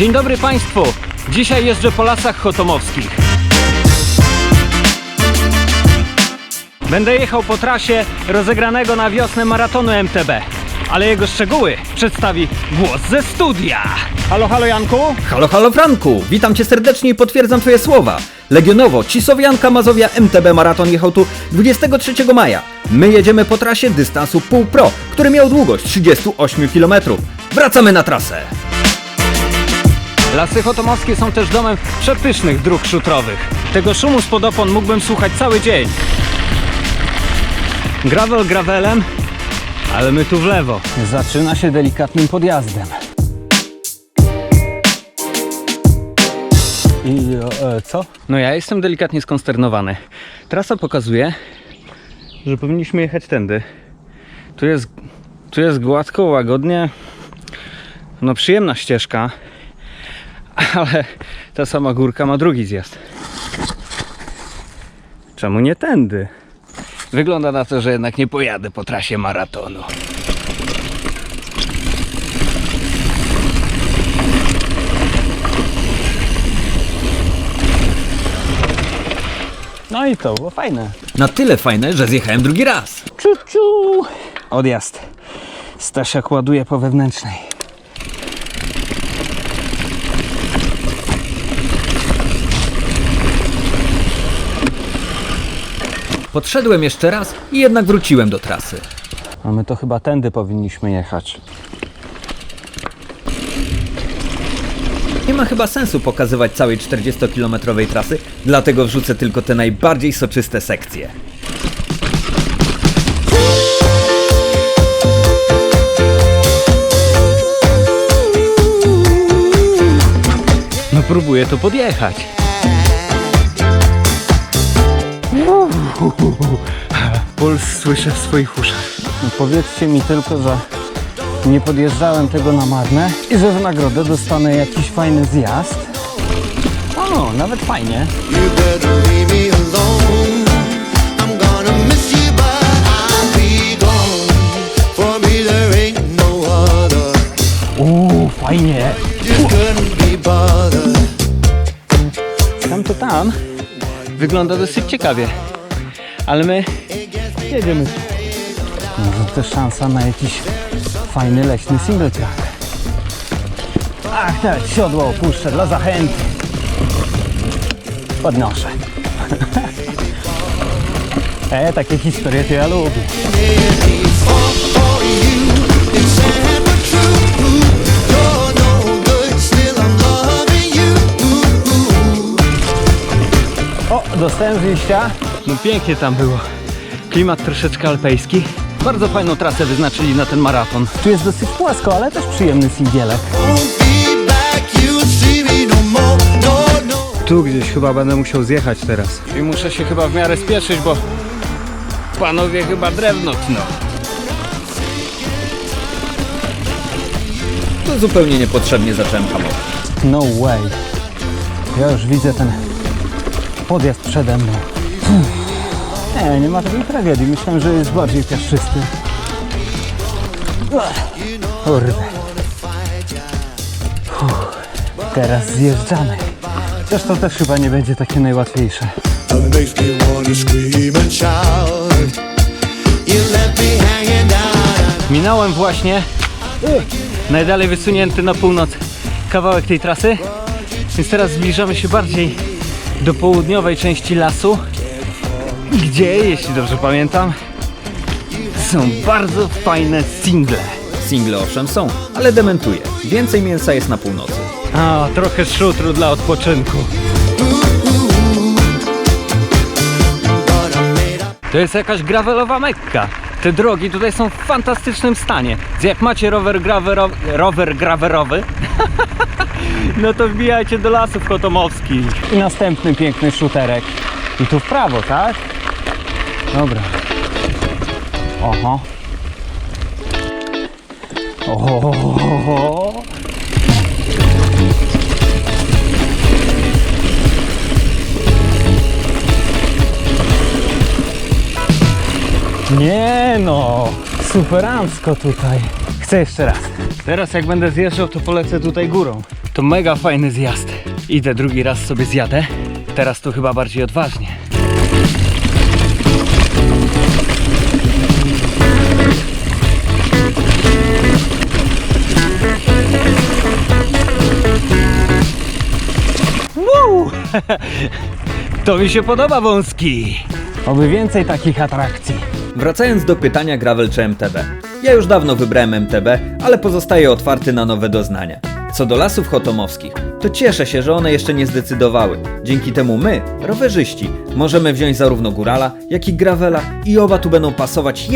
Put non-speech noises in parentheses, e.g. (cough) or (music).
Dzień dobry Państwu! Dzisiaj jeżdżę po lasach chotomowskich. Będę jechał po trasie rozegranego na wiosnę maratonu MTB. Ale jego szczegóły przedstawi głos ze studia. Halo, halo Janku? Halo, halo Franku, witam cię serdecznie i potwierdzam twoje słowa. Legionowo, Cisowianka Mazowia MTB Maraton jechał tu 23 maja. My jedziemy po trasie dystansu pół pro, który miał długość 38 km. Wracamy na trasę. Lasy chotomowskie są też domem przepysznych dróg szutrowych. Tego szumu spod opon mógłbym słuchać cały dzień. Gravel gravelem, ale my tu w lewo. Zaczyna się delikatnym podjazdem. I e, co? No ja jestem delikatnie skonsternowany. Trasa pokazuje, że powinniśmy jechać tędy. Tu jest, tu jest gładko, łagodnie. No przyjemna ścieżka, (laughs) ale ta sama górka ma drugi zjazd. Czemu nie tędy? Wygląda na to, że jednak nie pojadę po trasie maratonu. No i to było fajne. Na tyle fajne, że zjechałem drugi raz. Ciu, ciu. Odjazd. Stasiak ładuje po wewnętrznej. Podszedłem jeszcze raz i jednak wróciłem do trasy. A my to chyba tędy powinniśmy jechać. Nie ma chyba sensu pokazywać całej 40-kilometrowej trasy, dlatego wrzucę tylko te najbardziej soczyste sekcje. No próbuję tu podjechać. (laughs) Puls słyszę w swoich uszach. No powiedzcie mi tylko, że nie podjeżdżałem tego na marne i że w nagrodę dostanę jakiś fajny zjazd. O, nawet fajnie. You better leave me alone. I'm gonna miss you, but I'll be gone. For me, there ain't no other. Uuu, fajnie. Just couldn't be bothered. Tam to tam wygląda dosyć ciekawie. Ale my jedziemy. Może też szansa na jakiś fajny leśny single track. Ach, tak, siodło opuszczę dla zachęty. Podnoszę. (laughs) e, takie historie to ja lubię. O, dostałem wyjścia. No pięknie tam było. Klimat troszeczkę alpejski. Bardzo fajną trasę wyznaczyli na ten maraton. Tu jest dosyć płasko, ale też przyjemny singielek. Tu gdzieś chyba będę musiał zjechać teraz. I muszę się chyba w miarę spieszyć, bo panowie chyba drewno tną. To zupełnie niepotrzebnie zacząłem hamować. No way. Ja już widzę ten podjazd przede mną. Uff. Nie, nie ma takiej tragedii. Myślałem, że jest bardziej piaszczysty. Kurde. Teraz zjeżdżamy. Zresztą też chyba nie będzie takie najłatwiejsze. Minąłem właśnie najdalej wysunięty na północ kawałek tej trasy, więc teraz zbliżamy się bardziej do południowej części lasu, gdzie, jeśli dobrze pamiętam, są bardzo fajne single. Single owszem są, ale dementuję. Więcej mięsa jest na północy. A, trochę szutru dla odpoczynku. To jest jakaś gravelowa mekka. Te drogi tutaj są w fantastycznym stanie. Jak macie rower, graverowy, rower graverowy, (laughs) no to wbijajcie do lasów kotomowskich. I następny piękny szuterek. I tu w prawo, tak? Dobra. Oho. Oho. Nie no, superancko tutaj. Chcę jeszcze raz. Teraz jak będę zjeżdżał, to polecę tutaj górą. To mega fajny zjazd. Idę drugi raz sobie zjadę. Teraz to chyba bardziej odważnie. (laughs) To mi się podoba wąski. Oby więcej takich atrakcji. Wracając do pytania gravel czy MTB. Ja już dawno wybrałem MTB, ale pozostaję otwarty na nowe doznania. Co do lasów chotomowskich, to cieszę się, że one jeszcze nie zdecydowały. Dzięki temu my, rowerzyści, możemy wziąć zarówno górala, jak i gravela i oba tu będą pasować jak